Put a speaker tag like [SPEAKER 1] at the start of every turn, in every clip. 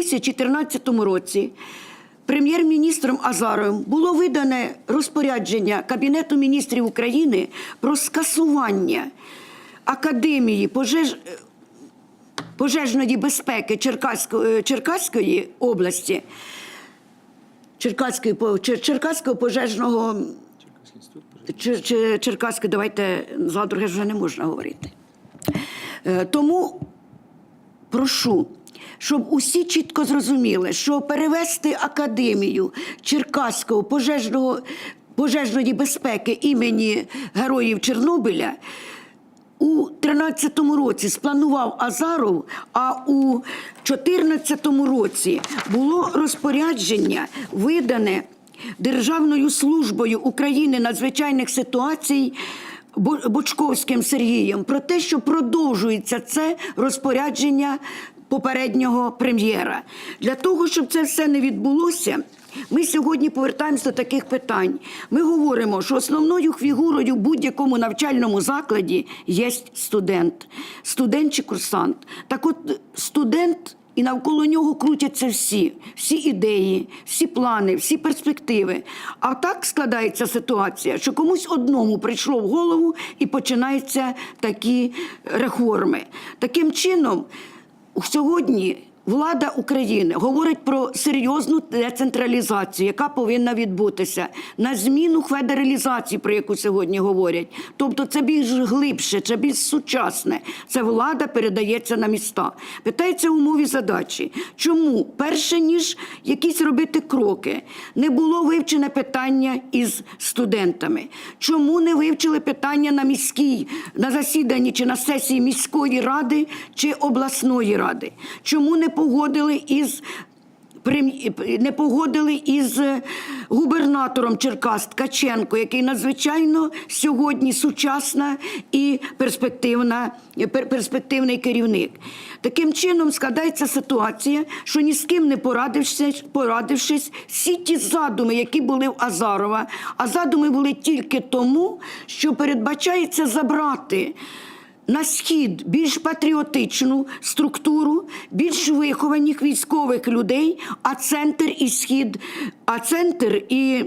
[SPEAKER 1] 2014 році прем'єр-міністром Азаровим було видане розпорядження Кабінету міністрів України про скасування Академії пожеж... пожежної безпеки Черкаської, Черкаської області, Черкаської, Черкаського пожежного Чер- Чер- Черкаської, давайте завтра вже не можна говорити. Е, Тому прошу, щоб усі чітко зрозуміли, що перевести академію Черкаського пожежного, пожежної безпеки імені Героїв Чорнобиля у 13-му році спланував Азаров, а у 14-му році було розпорядження видане Державною службою України надзвичайних ситуацій Бо- Бочковським Сергієм про те, що продовжується це розпорядження попереднього прем'єра. Для того, щоб це все не відбулося, ми сьогодні повертаємося до таких питань. Ми говоримо, що основною фігурою в будь-якому навчальному закладі є студент, студент чи курсант. Так от студент. І навколо нього крутяться всі, всі ідеї, всі плани, всі перспективи. А так складається ситуація, що комусь одному прийшло в голову і починаються такі реформи. Таким чином, сьогодні влада України говорить про серйозну децентралізацію, яка повинна відбутися на зміну федералізації, про яку сьогодні говорять. Тобто, це більш глибше, це більш сучасне. Це влада передається на міста. Питається умові задачі. Чому перше ніж якісь робити кроки, не було вивчене питання із студентами? Чому не вивчили питання на міській на засіданні чи на сесії міської ради чи обласної ради? Чому не погодили із не погодили із е, губернатором Черкас Ткаченко, який надзвичайно сьогодні сучасна і перспективна, перспективний керівник. Таким чином складається ситуація, що ні з ким не порадившись, порадившись, всі ті задуми, які були в Азарова, а задуми були тільки тому, що передбачається забрати на схід більш патріотичну структуру, більш вихованих військових людей, а центр і схід, а центр і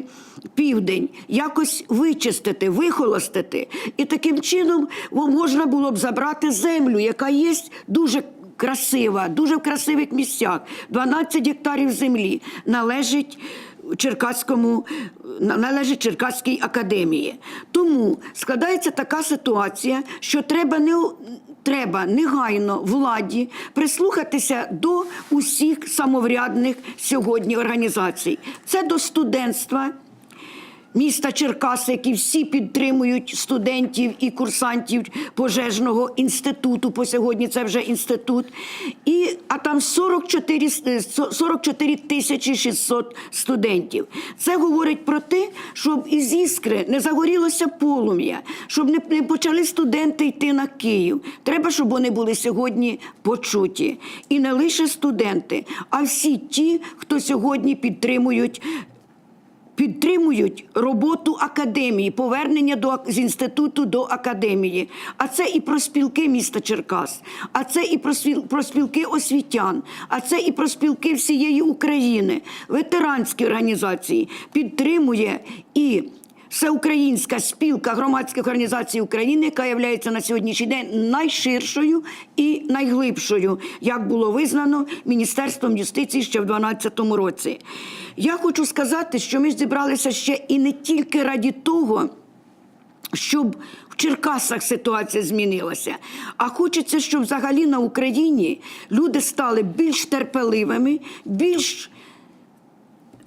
[SPEAKER 1] південь якось вичистити, вихолостити. І таким чином можна було б забрати землю, яка є дуже красива, дуже в красивих місцях. 12 гектарів землі належить. Черкаському на- належить Черкаській академії. Тому складається така ситуація, що треба не треба негайно владі прислухатися до усіх самоврядних сьогодні організацій. Це до студентства міста Черкаси, які всі підтримують студентів і курсантів пожежного інституту. По сьогодні це вже інститут. І, а там 44, 44 тисячі 600 студентів. Це говорить про те, щоб із іскри не загорілося полум'я, щоб не, не почали студенти йти на Київ. Треба, щоб вони були сьогодні почуті. І не лише студенти, а всі ті, хто сьогодні підтримують підтримують роботу академії, повернення до з інституту до академії. А це і про спілки міста Черкас, а це і про спіл- про спілки освітян, а це і про спілки всієї України, ветеранські організації підтримує і. Всеукраїнська спілка громадських організацій України, яка є на сьогоднішній день найширшою і найглибшою, як було визнано Міністерством юстиції ще в 2012 році. Я хочу сказати, що ми зібралися ще і не тільки раді того, щоб в Черкасах ситуація змінилася. А хочеться, щоб взагалі на Україні люди стали більш терпеливими, більш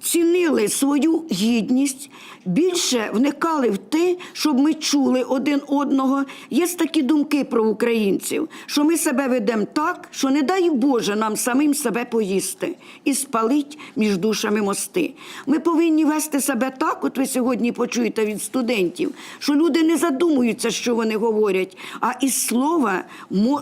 [SPEAKER 1] цінили свою гідність, більше вникали в те, щоб ми чули один одного. Є такі думки про українців, що ми себе ведемо так, що не дай Боже нам самим себе поїсти і спалить між душами мости. Ми повинні вести себе так, от ви сьогодні почуєте від студентів, що люди не задумуються, що вони говорять, а із слова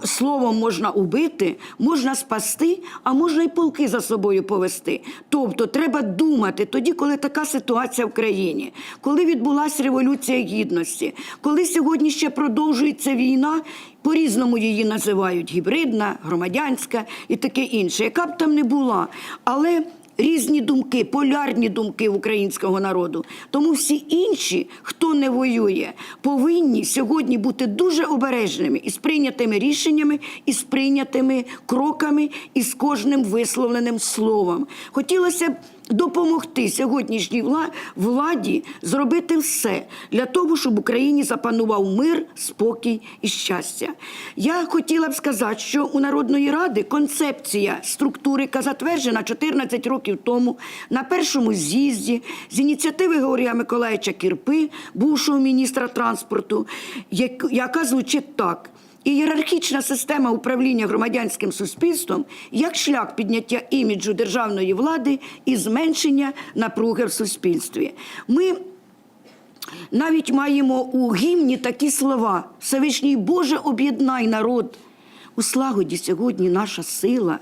[SPEAKER 1] словом можна убити, можна спасти, а можна й полки за собою повести. Тобто треба дуже думати тоді, коли така ситуація в країні, коли відбулася революція гідності, коли сьогодні ще продовжується війна, по-різному її називають гібридна, громадянська і таке інше, яка б там не була. Але різні думки, полярні думки українського народу. Тому всі інші, хто не воює, повинні сьогодні бути дуже обережними із прийнятими рішеннями, із прийнятими кроками, і з кожним висловленим словом. Хотілося б допомогти сьогоднішній владі зробити все для того, щоб в Україні запанував мир, спокій і щастя. Я хотіла б сказати, що у Народної ради концепція структури, яка затверджена 14 років тому на першому з'їзді з ініціативи Георгія Миколаївича Кірпи, бувшого міністра транспорту, як- яка звучить так. Ієрархічна система управління громадянським суспільством як шлях підняття іміджу державної влади і зменшення напруги в суспільстві. Ми навіть маємо у гімні такі слова: Всевишній Боже, об'єднай народ. У слагоді сьогодні наша сила,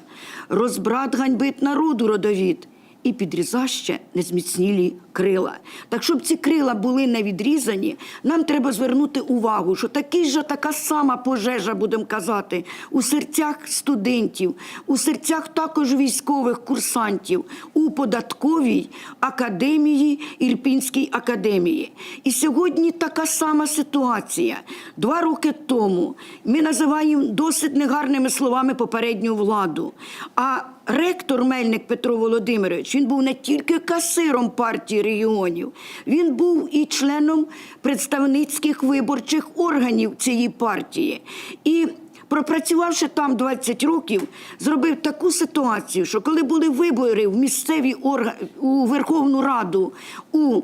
[SPEAKER 1] розбрат ганьбить народу родовід і підрізаще незміцнілі крила. Так, щоб ці крила були не відрізані, нам треба звернути увагу, що такий же така сама пожежа, будемо казати, у серцях студентів, у серцях також військових курсантів, у податковій академії, Ірпінській академії. І сьогодні така сама ситуація. Два роки тому ми називаємо досить негарними словами попередню владу. А ректор Мельник Петро Володимирович він був не тільки касиром партії регіонів, він був і членом представницьких виборчих органів цієї партії. І Пропрацювавши там 20 років, зробив таку ситуацію, що коли були вибори в місцеві органи у Верховну Раду у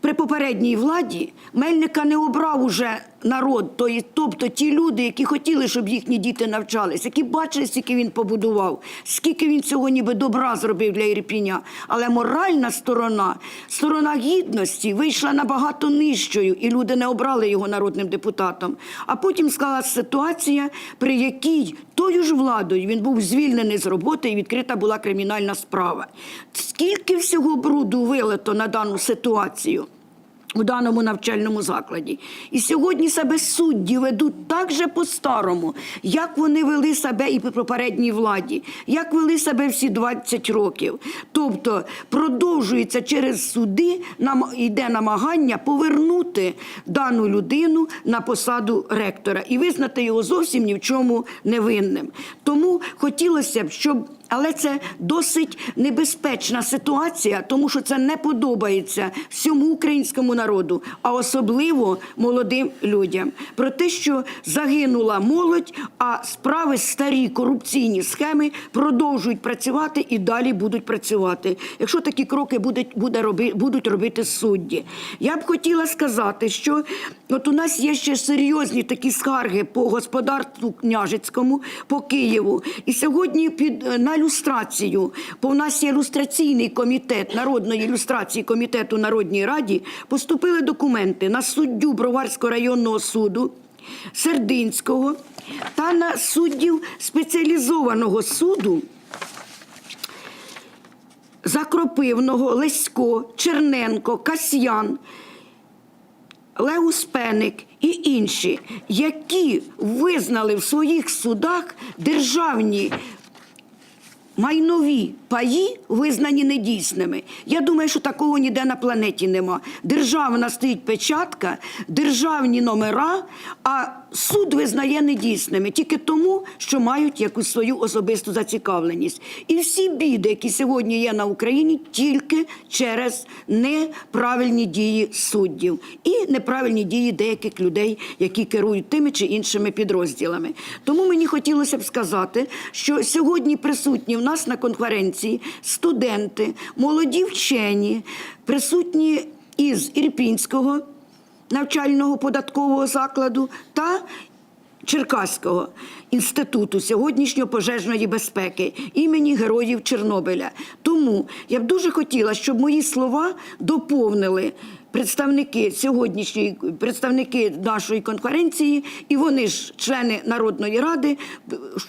[SPEAKER 1] при попередній владі Мельника не обрав уже народ, то тобто ті люди, які хотіли, щоб їхні діти навчались, які бачили, скільки він побудував, скільки він цього ніби добра зробив для Ірпіня. Але моральна сторона, сторона гідності вийшла набагато нижчою, і люди не обрали його народним депутатом. А потім склалася ситуація, при якій тою ж владою він був звільнений з роботи і відкрита була кримінальна справа. Скільки всього бруду вилито на дану ситуацію? У даному навчальному закладі. І сьогодні себе судді ведуть так же по-старому, як вони вели себе і при попередній владі, як вели себе всі 20 років. Тобто продовжується через суди, нам йде намагання повернути дану людину на посаду ректора і визнати його зовсім ні в чому невинним. Тому хотілося б, щоб але це досить небезпечна ситуація, тому що це не подобається всьому українському народу, а особливо молодим людям. Про те, що загинула молодь, а справи старі корупційні схеми продовжують працювати і далі будуть працювати. Якщо такі кроки будуть, буде роби, будуть робити судді, я б хотіла сказати, що от у нас є ще серйозні такі скарги по господарству княжицькому, по Києву. І сьогодні під е, на бо в нас є люстраційний комітет народної ілюстрації комітету Народній Раді, поступили документи на суддю Броварського районного суду. Сердинського та на суддів спеціалізованого суду Закропивного, Лесько, Черненко, Касьян, Леус Пеник і інші, які визнали в своїх судах державні Mai novi паї визнані недійсними. Я думаю, що такого ніде на планеті нема. Державна стоїть печатка, державні номера, а суд визнає недійсними тільки тому, що мають якусь свою особисту зацікавленість. І всі біди, які сьогодні є на Україні, тільки через неправильні дії суддів і неправильні дії деяких людей, які керують тими чи іншими підрозділами. Тому мені хотілося б сказати, що сьогодні присутні в нас на конференції студенти, молоді вчені, присутні із Ірпінського навчального податкового закладу та Черкаського інституту сьогоднішньої пожежної безпеки імені Героїв Чорнобиля. Тому я б дуже хотіла, щоб мої слова доповнили представники сьогоднішньої представники нашої конференції, і вони ж члени Народної ради,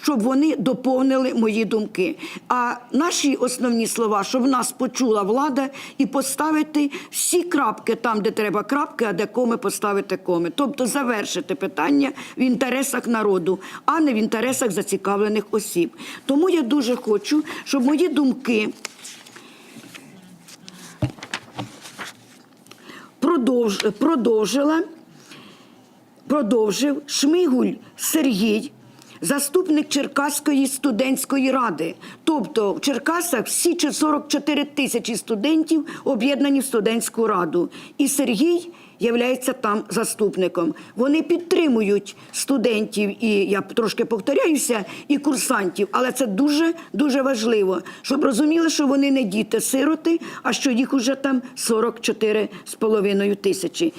[SPEAKER 1] щоб вони доповнили мої думки. А наші основні слова, щоб нас почула влада і поставити всі крапки там, де треба крапки, а де коми поставити коми. Тобто завершити питання в інтересах народу, а не в інтересах зацікавлених осіб. Тому я дуже хочу, щоб мої думки. Продовж, продовжила, продовжив Шмигуль Сергій, заступник Черкаської студентської ради. Тобто в Черкасах всі 44 тисячі студентів об'єднані в студентську раду. І Сергій являється там заступником. Вони підтримують студентів, і я трошки повторяюся, і курсантів, але це дуже дуже важливо, щоб розуміли, що вони не діти-сироти, а що їх уже там 44 з половиною тисячі.